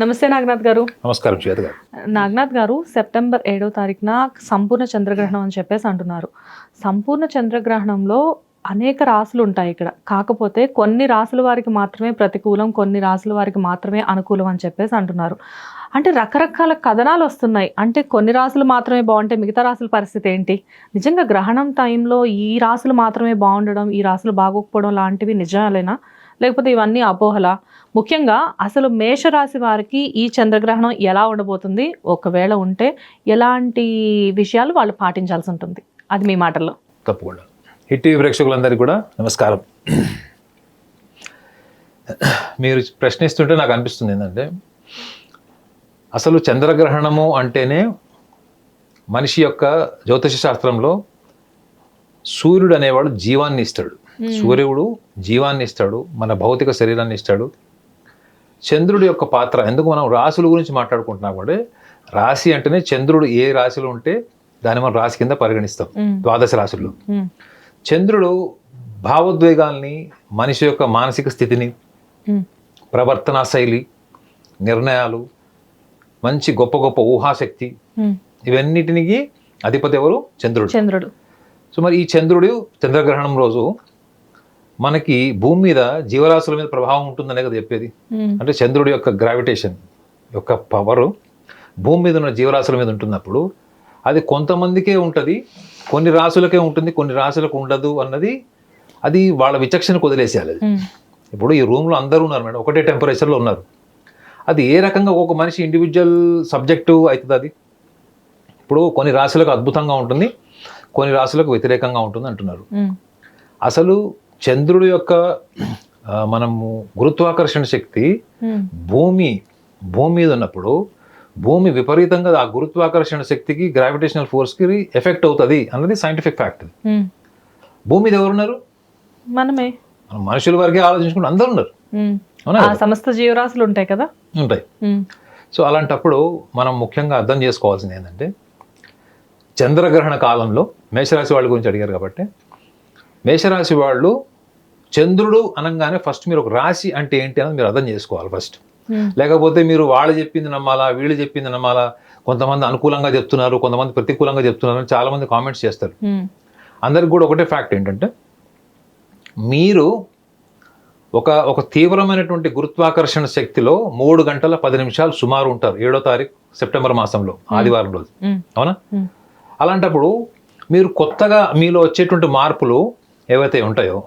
నమస్తే నాగనాథ్ గారు. నమస్కారం శ్వేత గారు. నాగనాథ్ గారు సెప్టెంబర్ ఏడో తారీఖున సంపూర్ణ చంద్రగ్రహణం అని చెప్పేసి అంటున్నారు. సంపూర్ణ చంద్రగ్రహణంలో అనేక రాసులు ఉంటాయి ఇక్కడ. కాకపోతే కొన్ని రాసుల వారికి మాత్రమే ప్రతికూలం కొన్ని రాసుల వారికి మాత్రమే అనుకూలం అని చెప్పేసి అంటున్నారు. అంటే రకరకాల కథనాలు వస్తున్నాయి. అంటే కొన్ని రాసులు మాత్రమే బాగుంటే మిగతా రాసుల పరిస్థితి ఏంటి? నిజంగా గ్రహణం టైంలో ఈ రాసులు మాత్రమే బాగుండడం ఈ రాసులు బాగోకపోవడం లాంటివి నిజాలేనా? లేకపోతే ఇవన్నీ అపోహలా? ముఖ్యంగా అసలు మేషరాశి వారికి ఈ చంద్రగ్రహణం ఎలా ఉండబోతుంది? ఒకవేళ ఉంటే ఎలాంటి విషయాలు వాళ్ళు పాటించాల్సి ఉంటుంది. అది మీ మాటల్లో. తప్పకుండా. హిట్ టీవీ ప్రేక్షకులందరికీ కూడా నమస్కారం. మీరు ప్రశ్నిస్తుంటే నాకు అనిపిస్తుంది ఏంటంటే అసలు చంద్రగ్రహణము అంటేనే మనిషి యొక్క జ్యోతిష శాస్త్రంలో సూర్యుడు అనేవాడు జీవాన్ని ఇస్తాడు. సూర్యుడు జీవాన్ని ఇస్తాడు మన భౌతిక శరీరాన్ని ఇస్తాడు చంద్రుడి యొక్క పాత్ర ఎందుకు మనం రాశుల గురించి మాట్లాడుకుంటున్నాం కూడా రాశి అంటేనే చంద్రుడు ఏ రాశిలో ఉంటే దాన్ని మనం రాశి కింద పరిగణిస్తాం. ద్వాదశ రాశుల్లో. చంద్రుడు భావోద్వేగాల్ని మనిషి యొక్క మానసిక స్థితిని. ప్రవర్తనా శైలి నిర్ణయాలు మంచి గొప్ప గొప్ప ఊహాశక్తి మ్మ్. ఇవన్నిటికి అధిపతి ఎవరు చంద్రుడు చంద్రుడు సో మరి ఈ చంద్రుడు చంద్రగ్రహణం రోజు మనకి భూమి మీద జీవరాశుల మీద ప్రభావం ఉంటుందనే కదా చెప్పేది. అంటే చంద్రుడి యొక్క గ్రావిటేషన్ యొక్క పవర్ భూమి మీద ఉన్న జీవరాశుల మీద ఉంటున్నప్పుడు అది కొంతమందికే ఉంటుంది కొన్ని రాశులకే ఉంటుంది కొన్ని రాశులకు ఉండదు అన్నది అది వాళ్ళ విచక్షణకు వదిలేసేయాలి అది. ఇప్పుడు ఈ రూమ్లో అందరూ ఉన్నారు మేడం ఒకటే టెంపరేచర్లో ఉన్నారు అది ఏ రకంగా ఒక మనిషి ఇండివిజువల్ సబ్జెక్టు అవుతుంది అది ఇప్పుడు కొన్ని రాశులకు అద్భుతంగా ఉంటుంది కొన్ని రాశులకు వ్యతిరేకంగా ఉంటుంది అంటున్నారు. అసలు చంద్రుడి యొక్క మనము గురుత్వాకర్షణ శక్తి. భూమి భూమి మీద ఉన్నప్పుడు భూమి విపరీతంగా ఆ గురుత్వాకర్షణ శక్తికి గ్రావిటేషనల్ ఫోర్స్కి ఎఫెక్ట్ అవుతుంది అన్నది సైంటిఫిక్ ఫ్యాక్ట్. భూమి మీద ఎవరున్నారు మనమే మనం మనుషుల వరకే ఆలోచించుకుంటే అందరూ ఉన్నారు. అవునా సమస్త జీవరాశులు ఉంటాయి కదా ఉంటాయి. సో అలాంటప్పుడు మనం ముఖ్యంగా అర్థం చేసుకోవాల్సింది ఏంటంటే చంద్రగ్రహణ కాలంలో మేషరాశి వాళ్ళ గురించి అడిగారు కాబట్టి మేషరాశి వాళ్ళు చంద్రుడు అనగానే ఫస్ట్ మీరు ఒక రాశి అంటే ఏంటి అనేది మీరు అర్థం చేసుకోవాలి ఫస్ట్ మ్మ్. లేకపోతే మీరు వాళ్ళు చెప్పింది నమ్మాలా వీళ్ళు చెప్పింది నమ్మాలా కొంతమంది అనుకూలంగా చెప్తున్నారు కొంతమంది ప్రతికూలంగా చెప్తున్నారు అని చాలామంది కామెంట్స్ చేస్తారు మ్మ్. అందరికి కూడా ఒకటే ఫ్యాక్ట్ ఏంటంటే మీరు ఒక ఒక తీవ్రమైనటువంటి గురుత్వాకర్షణ శక్తిలో మూడు గంటల పది నిమిషాలు సుమారు ఉంటారు ఏడో తారీఖు సెప్టెంబర్ మాసంలో ఆదివారం రోజు. అవునా. అలాంటప్పుడు మీరు కొత్తగా మీలో వచ్చేటువంటి మార్పులు ఏవైతే ఉంటాయో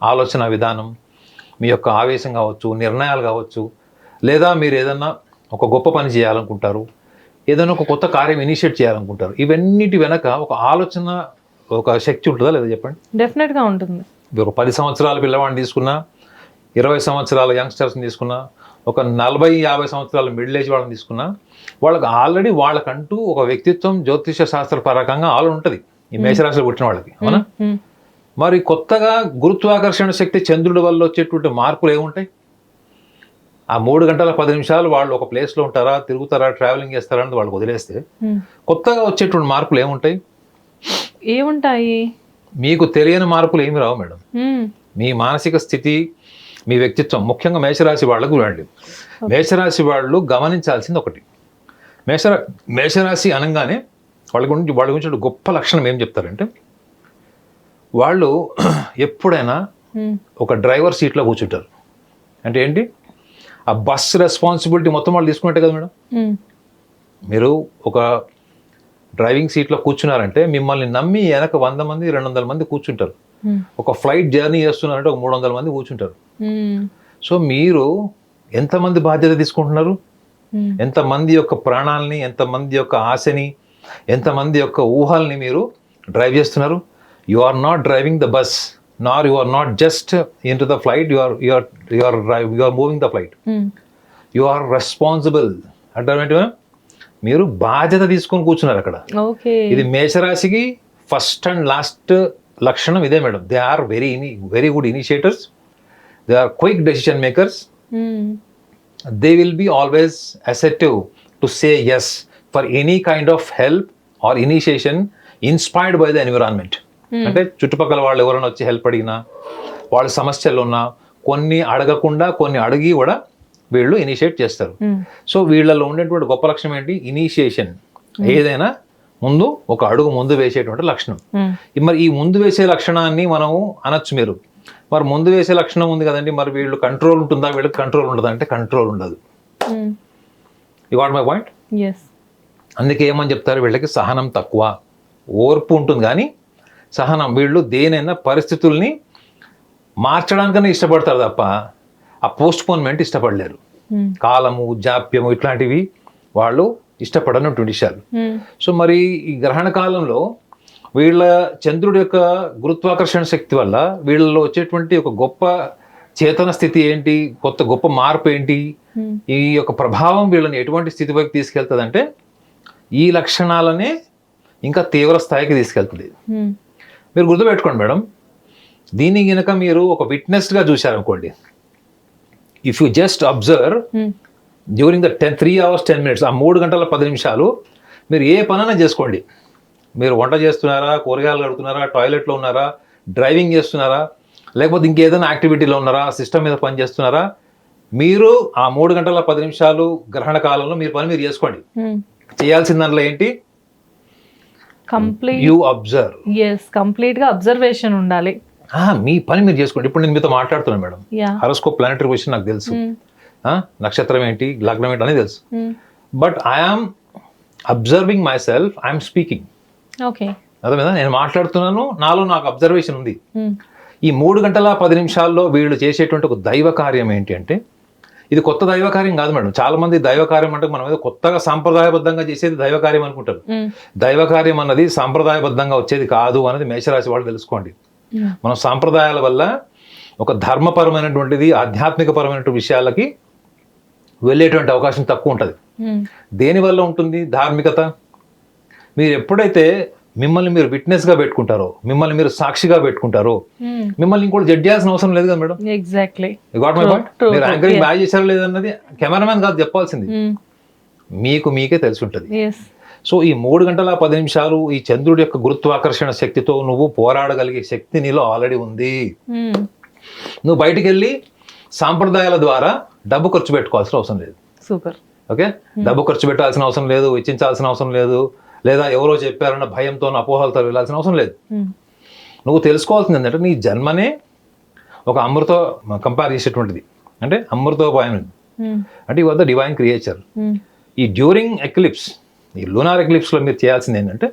ఆలోచన విధానం మీ యొక్క ఆవేశం కావచ్చు నిర్ణయాలు కావచ్చు లేదా మీరు ఏదన్నా ఒక గొప్ప పని చేయాలనుకుంటారు ఏదైనా ఒక కొత్త కార్యం ఇనిషియేట్ చేయాలనుకుంటారు ఇవన్నిటి వెనక ఒక ఆలోచన ఒక శక్తి ఉంటుందా లేదా చెప్పండి? Definite గా ఉంటుంది. ఒక పది సంవత్సరాల పిల్లవాడిని తీసుకున్నా ఇరవై సంవత్సరాల యంగ్స్టర్స్ని తీసుకున్నా ఒక నలభై యాభై సంవత్సరాల మిడిల్ ఏజ్ వాళ్ళని తీసుకున్నా వాళ్ళకి ఆల్రెడీ వాళ్ళకంటూ ఒక వ్యక్తిత్వం జ్యోతిష శాస్త్ర పరకంగా ఆలు ఉంటుంది. ఈ మేషరాశిలో పుట్టిన వాళ్ళకి అవునా. మరి కొత్తగా గురుత్వాకర్షణ శక్తి చంద్రుడి వల్ల వచ్చేటువంటి మార్పులు ఏముంటాయి? ఆ మూడు గంటల పది నిమిషాలు వాళ్ళు ఒక ప్లేస్లో ఉంటారా తిరుగుతారా ట్రావెలింగ్ చేస్తారా అని వాళ్ళకి వదిలేస్తే. కొత్తగా వచ్చేటువంటి మార్పులు ఏముంటాయి? ఏముంటాయి? మీకు తెలియని మార్పులు ఏమి రావు మేడం. మీ మానసిక స్థితి మీ వ్యక్తిత్వం ముఖ్యంగా మేషరాశి వాళ్ళకు వెళ్ళండి మేషరాశి వాళ్ళు గమనించాల్సింది ఒకటి. మేషరా మేషరాశి అనగానే వాళ్ళ గురించి వాళ్ళ గురించి గొప్ప లక్షణం ఏం చెప్తారంటే వాళ్ళు ఎప్పుడైనా. ఒక డ్రైవర్ సీట్లో కూర్చుంటారు అంటే ఏంటి ఆ బస్ రెస్పాన్సిబిలిటీ మొత్తం వాళ్ళు తీసుకున్నట్టే కదా మేడం. మీరు ఒక డ్రైవింగ్ సీట్లో కూర్చున్నారంటే మిమ్మల్ని నమ్మి వెనక వంద మంది రెండు వందల మంది కూర్చుంటారు. ఒక ఫ్లైట్ జర్నీ చేస్తున్నారంటే ఒక మూడు వందల మంది కూర్చుంటారు. సో మీరు ఎంతమంది బాధ్యత తీసుకుంటున్నారు. ఎంతమంది యొక్క ప్రాణాలని ఎంతమంది యొక్క ఆశని ఎంతమంది యొక్క ఊహల్ని మీరు డ్రైవ్ చేస్తున్నారు you are not driving the bus nor you are not just into the flight you are you are you are you are moving the flight hmm. You are responsible అంటే మీరు బాధ్యత తీసుకొని కూర్చున్నారు అక్కడ. ఇది మేషరాశికి ఫస్ట్ అండ్ లాస్ట్ లక్షణం ఇదే madam. They are very very good initiators they are quick decision makers they will be always assertive to say yes for any kind of help or initiation inspired by the environment. అంటే చుట్టుపక్కల వాళ్ళు ఎవరైనా వచ్చి help అడిగినా వాళ్ళ సమస్యలు ఉన్నా కొన్ని అడగకుండా కొన్ని అడిగి కూడా వీళ్ళు ఇనిషియేట్ చేస్తారు. సో వీళ్ళలో ఉండేటువంటి గొప్ప లక్షణం ఏంటి? ఇనిషియేషన్ ఏదైనా ముందు ఒక అడుగు ముందు వేసేటువంటి లక్షణం. మరి ఈ ముందు వేసే లక్షణాన్ని మనం అనొచ్చు మీరు. మరి ముందు వేసే లక్షణం ఉంది కదండి మరి వీళ్ళు కంట్రోల్ ఉంటుందా? వీళ్ళకి కంట్రోల్ ఉంటుందా అంటే కంట్రోల్ ఉండదు. యు వాట్ మై పాయింట్ అందుకే ఏమని చెప్తారు? వీళ్ళకి సహనం తక్కువ. ఓర్పు ఉంటుంది కానీ సహనం. వీళ్ళు దేనైనా పరిస్థితుల్ని మార్చడానికన్నా ఇష్టపడతారు తప్ప ఆ పోస్ట్ పోన్మెంట్ ఇష్టపడలేరు కాలము జాప్యము ఇట్లాంటివి వాళ్ళు ఇష్టపడనటువంటి విషయాలు. సో మరి ఈ గ్రహణ కాలంలో వీళ్ళ చంద్రుడి యొక్క గురుత్వాకర్షణ శక్తి వల్ల వీళ్ళలో వచ్చేటువంటి ఒక గొప్ప చేతన స్థితి ఏంటి కొత్త గొప్ప మార్పు ఏంటి ఈ యొక్క ప్రభావం వీళ్ళని ఎటువంటి స్థితి వైపు తీసుకెళ్తుందంటే ఈ లక్షణాలనే ఇంకా తీవ్ర స్థాయికి తీసుకెళ్తుంది. మీరు గుర్తుపెట్టుకోండి మేడం దీన్ని గనక మీరు ఒక విట్నెస్గా చూశారనుకోండి. If you just observe during the ten three hours ten minutes ఆ మూడు గంటల పది నిమిషాలు మీరు ఏ పనైనా చేసుకోండి. మీరు వంట చేస్తున్నారా కూరగాయలు కడుగుతున్నారా టాయిలెట్లో ఉన్నారా డ్రైవింగ్ చేస్తున్నారా లేకపోతే ఇంకేదైనా యాక్టివిటీలో ఉన్నారా సిస్టమ్ మీద పని చేస్తున్నారా మీరు ఆ మూడు గంటల పది నిమిషాలు గ్రహణ కాలంలో మీరు పని మీరు చేసుకోండి. ఉమ్. చేయాల్సిన దాంట్లో ఏంటి? కంప్లీట్ యూ అబ్జర్వ్ ఎస్ కంప్లీట్గా అబ్జర్వేషన్ ఉండాలి మీ పని మీరు చేసుకోండి. ఇప్పుడు నేను మీతో మాట్లాడుతున్నాను మేడం. హరోస్కోప్ ప్లానటరీ పొజిషన్ నాకు తెలుసు. ఆ, నక్షత్రం ఏంటి లగ్నం ఏంటి అనేది తెలుసు. But I am observing myself I'm speaking okay అర్థమైందా? నేను మాట్లాడుతున్నాను నాలో నాకు అబ్జర్వేషన్ ఉంది. ఉమ్, ఈ మూడు గంటల పది నిమిషాల్లో వీళ్ళు చేసేటువంటి ఒక దైవ కార్యం ఏంటి అంటే ఇది కొత్త దైవ కార్యం కాదు మేడం. చాలా మంది దైవ కార్యం అంటే మనం ఏదో కొత్తగా సాంప్రదాయబద్ధంగా చేసేది దైవ కార్యం అనుకుంటారు. ఉమ్, దైవ కార్యం అన్నది సాంప్రదాయబద్ధంగా వచ్చేది కాదు అనేది మేషరాశి వాళ్ళు తెలుసుకోండి. మనం సాంప్రదాయాల వల్ల ఒక ధర్మపరమైనటువంటిది ఆధ్యాత్మికపరమైనటువంటి విషయాలకి వెళ్ళేటువంటి అవకాశం తక్కువ ఉంటుంది. దేనివల్ల ఉంటుంది? ధార్మికత. మీరు ఎప్పుడైతే మిమ్మల్ని మీరు విట్నెస్గా పెట్టుకుంటారో మిమ్మల్ని మీరు సాక్షిగా పెట్టుకుంటారో ఉమ్, మిమ్మల్ని ఇంకోటి జడ్జ్ చేయాల్సిన అవసరం లేదు కదా madam? Exactly got my point మీరు యాంకరింగ్. బాగా చేశారో లేదన్నది కెమెరామెన్ కాదు చెప్పాల్సింది. ఉమ్, మీకు మీకే తెలిసి ఉంటుంది సో ఈ మూడు గంటల పది నిమిషాలు ఈ చంద్రుడి యొక్క గురుత్వాకర్షణ శక్తితో నువ్వు పోరాడగలిగే శక్తి నీలో ఆల్రెడీ ఉంది. ఉమ్, నువ్వు బయటికి వెళ్ళి సాంప్రదాయాల ద్వారా డబ్బు ఖర్చు పెట్టుకోవాల్సిన అవసరం లేదు. సూపర్ ఓకే డబ్బు ఖర్చు పెట్టాల్సిన అవసరం లేదు వెచ్చించాల్సిన అవసరం లేదు. లేదా ఎవరో చెప్పారన్న భయంతో అపోహలతో వెళ్ళాల్సిన అవసరం లేదు. నువ్వు తెలుసుకోవాల్సింది ఏంటంటే నీ జన్మనే ఒక అమృత కంపేర్ చేసేటువంటిది. అంటే అమృతోపాయం అంటే ఈ వద్ద డివైన్ క్రియేచర్ ఈ డ్యూరింగ్ ఎక్లిప్స్ ఈ లూనార్ ఎక్లిప్స్లో మీరు చేయాల్సింది ఏంటంటే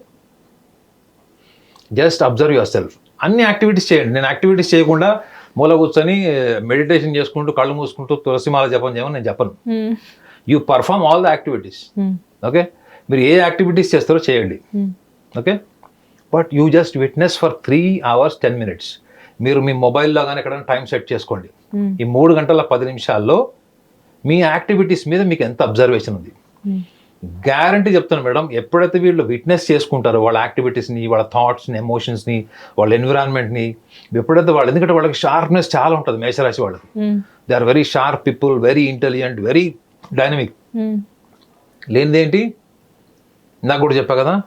జస్ట్ అబ్జర్వ్ యువర్ సెల్ఫ్ అన్ని యాక్టివిటీస్ చేయండి. నేను యాక్టివిటీస్ చేయకుండా మూల కూర్చొని మెడిటేషన్ చేసుకుంటూ కళ్ళు మూసుకుంటూ తులసిమాల జపం చేయమని నేను చెప్పను. You perform all the activities okay మీరు ఏ యాక్టివిటీస్ చేస్తారో చేయండి. ఉమ్, okay? But you just witness for three hours ten minutes. మీరు మీ మొబైల్లో కానీ ఎక్కడైనా టైం సెట్ చేసుకోండి. ఉమ్, ఈ మూడు గంటల పది నిమిషాల్లో మీ యాక్టివిటీస్ మీద మీకు ఎంత అబ్జర్వేషన్ ఉంది? ఉమ్, గ్యారంటీ చెప్తాను మేడం ఎప్పుడైతే వీళ్ళు విట్నెస్ చేసుకుంటారో వాళ్ళ యాక్టివిటీస్ని వాళ్ళ థాట్స్ని ఎమోషన్స్ని వాళ్ళ ఎన్విరాన్మెంట్ని ఎప్పుడైతే వాళ్ళు ఎందుకంటే వాళ్ళకి షార్ప్నెస్ చాలా ఉంటుంది మేషరాశి వాళ్ళకి. They are very sharp people very intelligent very dynamic లేనిదేంటి? ఇందాక కూడా చెప్పా కదా.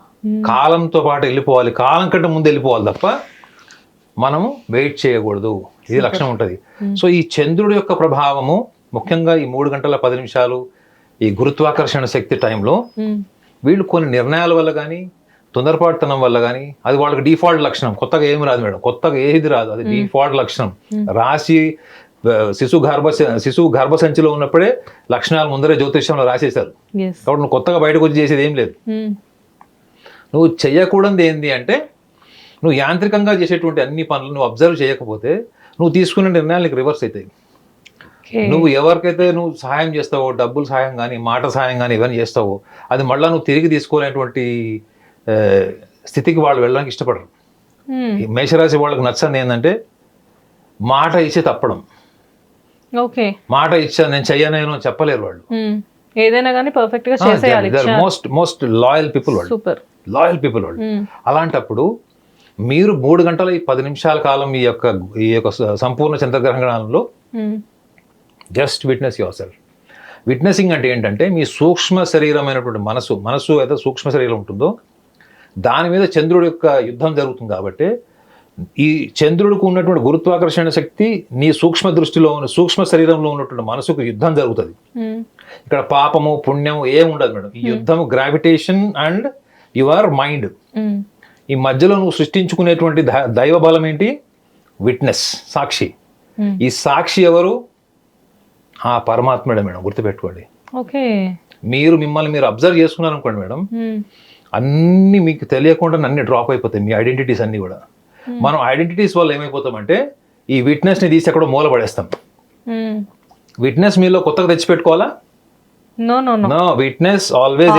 కాలంతో పాటు వెళ్ళిపోవాలి. కాలం కంటే ముందు వెళ్ళిపోవాలి తప్ప మనము వెయిట్ చేయకూడదు. ఇది లక్షణం ఉంటుంది. సో ఈ చంద్రుడి యొక్క ప్రభావము ముఖ్యంగా ఈ మూడు గంటల పది నిమిషాలు ఈ గురుత్వాకర్షణ శక్తి టైంలో వీళ్ళు కొన్ని నిర్ణయాల వల్ల కానీ తొందరపాటుతనం వల్ల కానీ అది వాళ్ళకి డిఫాల్ట్ లక్షణం. కొత్తగా ఏమి రాదు మేడం. కొత్తగా ఏది రాదు. అది డిఫాల్ట్ లక్షణం. రాసి శిశు గర్భ శిశువు గర్భసంచిలో ఉన్నప్పుడే లక్షణాలు ముందరే జ్యోతిష్యంలో రాసేశారు. కాబట్టి నువ్వు కొత్తగా బయటకు వచ్చి చేసేది ఏం లేదు. ఉమ్, నువ్వు చేయకూడదు ఏంది అంటే నువ్వు యాంత్రికంగా చేసేటువంటి అన్ని పనులు నువ్వు అబ్జర్వ్ చేయకపోతే నువ్వు తీసుకునే నిర్ణయాలు నీకు రివర్స్ అవుతాయి. నువ్వు ఎవరికైతే నువ్వు సహాయం చేస్తావో డబ్బుల సహాయం కానీ మాట సహాయం కానీ ఇవన్నీ చేస్తావో అది మళ్ళీ నువ్వు తిరిగి తీసుకోలేటువంటి ఆ, స్థితికి వాళ్ళు వెళ్ళడానికి ఇష్టపడరు. ఈ మేషరాశి వాళ్ళకి నచ్చంది ఏంటంటే మాట ఇచ్చి తప్పడం. ఓకే. మాట ఇచ్చా నేను చెయ్యనేను చెప్పలేరు వాళ్ళు. ఏదైనా కానీ పర్ఫెక్ట్గా చేసేయాలి. మోస్ట్ మోస్ట్ లాయల్ పీపుల్ వాళ్ళు. సూపర్ లాయల్ పీపుల్ వాళ్ళు. అలాంటప్పుడు మీరు మూడు గంటల ఈ పది నిమిషాల కాలం ఈ యొక్క ఈ యొక్క సంపూర్ణ చంద్రగ్రహణంలో just witness yourself witnessing అంటే ఏంటంటే మీ సూక్ష్మ శరీరమైనటువంటి మనసు మనసు అయితే సూక్ష్మ శరీరం ఉంటుందో దాని మీద చంద్రుడి యొక్క యుద్ధం జరుగుతుంది కాబట్టి ఈ చంద్రుడికి ఉన్నటువంటి గురుత్వాకర్షణ శక్తి నీ సూక్ష్మ దృష్టిలో ఉన్న సూక్ష్మ శరీరంలో ఉన్నటువంటి మనసుకు యుద్ధం జరుగుతుంది. మ్మ్. ఇక్కడ పాపము పుణ్యము ఏం ఉండదు మేడం. ఈ యుద్ధము గ్రావిటేషన్ అండ్ యువర్ మైండ్. ఈ మధ్యలో నువ్వు సృష్టించుకునేటువంటి దైవ బలం ఏంటి? విట్నెస్ సాక్షి. మ్మ్. ఈ సాక్షి ఎవరు? ఆ పరమాత్ముడే మేడం గుర్తుపెట్టుకోండి. ఓకే మీరు మిమ్మల్ని మీరు అబ్జర్వ్ చేసుకున్నారు అనుకోండి మేడం మ్మ్. అన్నీ మీకు తెలియకుండా అన్ని డ్రాప్ అయిపోతాయి మీ ఐడెంటిటీస్ అన్నీ కూడా. మనం ఐడెంటిటీస్ వల్ల ఏమైపోతామంటే ఈ విట్నెస్ని తీసి ఎక్కడో మూల పడేస్తాం. విట్నెస్ మీలో కొత్తగా తెచ్చిపెట్టుకోవాలా? No no no no witness always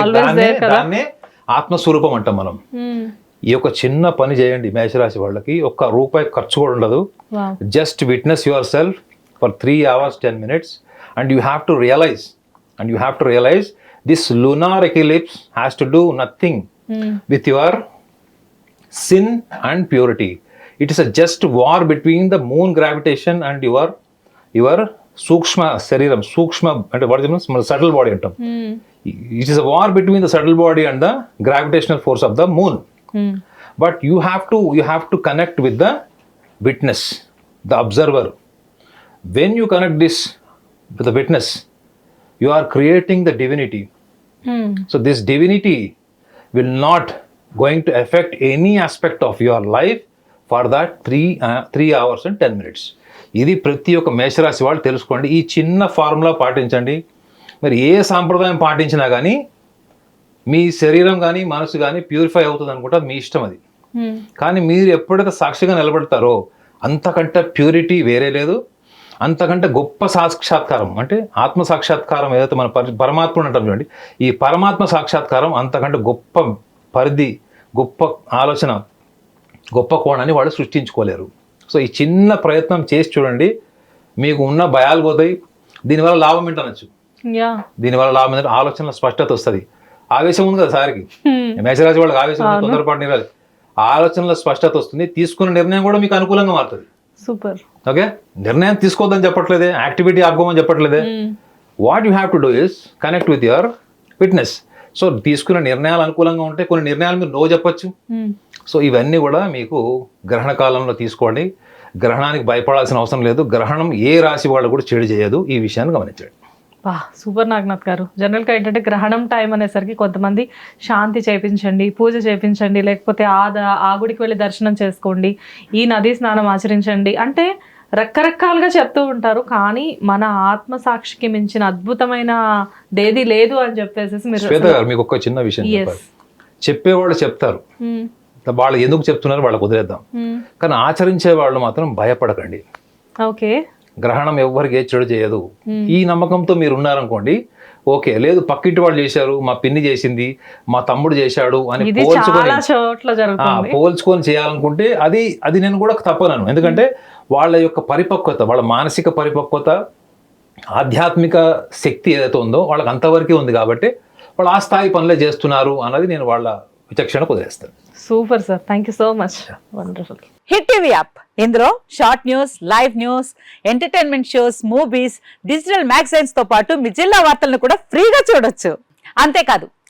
దాన్నే ఆత్మస్వరూపం అంటాం మనం. మ్మ్. ఈ యొక్క చిన్న పని చేయండి మేషరాశి వాళ్ళకి ఒక్క రూపాయి ఖర్చు కూడా ఉండదు. Just witness yourself for three hours ten minutes and you have to realise and you have to realise this lunar eclipse has to do nothing with your sin and purity. It is a just war between the moon gravitation and your your Sukshma shariram, Sukshma and what is it? Subtle body atom. Mm. It is a war between the subtle body and the gravitational force of the moon. Mm. But you have to you have to connect with the witness, the observer. When you connect this with the witness, you are creating the divinity. Mm. So this divinity will not going to affect any aspect of your life for that three uh, three hours and ten minutes. ఇది ప్రతి ఒక్క మేషరాశి వాళ్ళు తెలుసుకోండి. ఈ చిన్న formula పాటించండి. మరి ఏ సాంప్రదాయం పాటించినా కానీ మీ శరీరం కానీ మనసు కానీ ప్యూరిఫై అవుతుంది అనుకుంటా మీ ఇష్టం అది. కానీ మీరు ఎప్పుడైతే సాక్షిగా నిలబడతారో అంతకంటే ప్యూరిటీ వేరే లేదు. అంతకంటే గొప్ప సాక్షాత్కారం అంటే ఆత్మ సాక్షాత్కారం ఏదైతే మన పరి పరమాత్మ అంటాం చూడండి. ఈ పరమాత్మ సాక్షాత్కారం అంతకంటే గొప్ప పరిధి గొప్ప ఆలోచన గొప్ప కోణాన్ని వాళ్ళు సృష్టించుకోలేరు. సో ఈ చిన్న ప్రయత్నం చేసి చూడండి మీకు ఉన్న భయాలు పోతాయి. దీనివల్ల లాభం ఏంటనొచ్చు? దీనివల్ల లాభం ఏంటంటే ఆలోచనలో స్పష్టత వస్తుంది. ఆవేశం ఉంది కదా సార్కి. మేషరాశి వాళ్ళకి ఆవేశం ఉంది, తొందరపాటు నిరాలి. ఆలోచనలో స్పష్టత వస్తుంది. తీసుకున్న నిర్ణయం కూడా మీకు అనుకూలంగా మారుతుంది. సూపర్. ఓకే? నిర్ణయం తీసుకోవద్దని చెప్పట్లేదే యాక్టివిటీ ఆపుకోమని చెప్పట్లేదే. What you have to do is connect with your fitness so తీసుకున్న నిర్ణయాలు అనుకూలంగా ఉంటే కొన్ని నిర్ణయాలు మీరు నో చెప్పొచ్చు. మ్మ్. సో ఇవన్నీ కూడా మీకు గ్రహణ కాలంలో తీసుకోండి. గ్రహణానికి భయపడాల్సిన అవసరం లేదు. గ్రహణం ఏ రాశి వాళ్ళు కూడా చెడు చేయదు. ఈ విషయాన్ని గమనించండి. బా సూపర్ నాగనాథ్ గారు. జనరల్గా ఏంటంటే గ్రహణం టైం అనేసరికి కొంతమంది శాంతి చేపించండి పూజ చేపించండి లేకపోతే ఆ ఆ గుడికి వెళ్ళి దర్శనం చేసుకోండి ఈ నదీ స్నానం ఆచరించండి. అంటే రకరకాలుగా చెప్తూ ఉంటారు కానీ మన ఆత్మ సాక్షికి మించిన అద్భుతమైన దేది లేదు అని చెప్పేసి మీరు మీకు ఒక చిన్న విషయం చెప్పేవాళ్ళు చెప్తారు. వాళ్ళు ఎందుకు చెప్తున్నారు వాళ్ళకి వదిలేద్దాం. కానీ ఆచరించే వాళ్ళు మాత్రం భయపడకండి. ఓకే. గ్రహణం ఎవ్వరికి ఏ చెడు చేయదు. ఈ నమ్మకంతో మీరు ఉన్నారనుకోండి ఓకే లేదు పక్కింటి వాళ్ళు చేశారు మా పిన్ని చేసింది మా తమ్ముడు చేశాడు అని పోల్చుకొని పోల్చుకొని చేయాలనుకుంటే అది అది నేను కూడా తప్పనను. ఎందుకంటే వాళ్ళ యొక్క పరిపక్వత వాళ్ళ మానసిక పరిపక్వత ఆధ్యాత్మిక శక్తి ఏదైతే ఉందో వాళ్ళకి అంతవరకే ఉంది కాబట్టి వాళ్ళు ఆ స్థాయి పనులే చేస్తున్నారు అన్నది నేను వాళ్ళ విచక్షణకు వదిలేస్తాను. Super sir. Thank you so much wonderful Hit TV app ఇందులో short news live news entertainment shows movies digital మ్యాగజైన్స్తో పాటు మీ జిల్లా వార్తలను కూడా ఫ్రీగా చూడొచ్చు. అంతేకాదు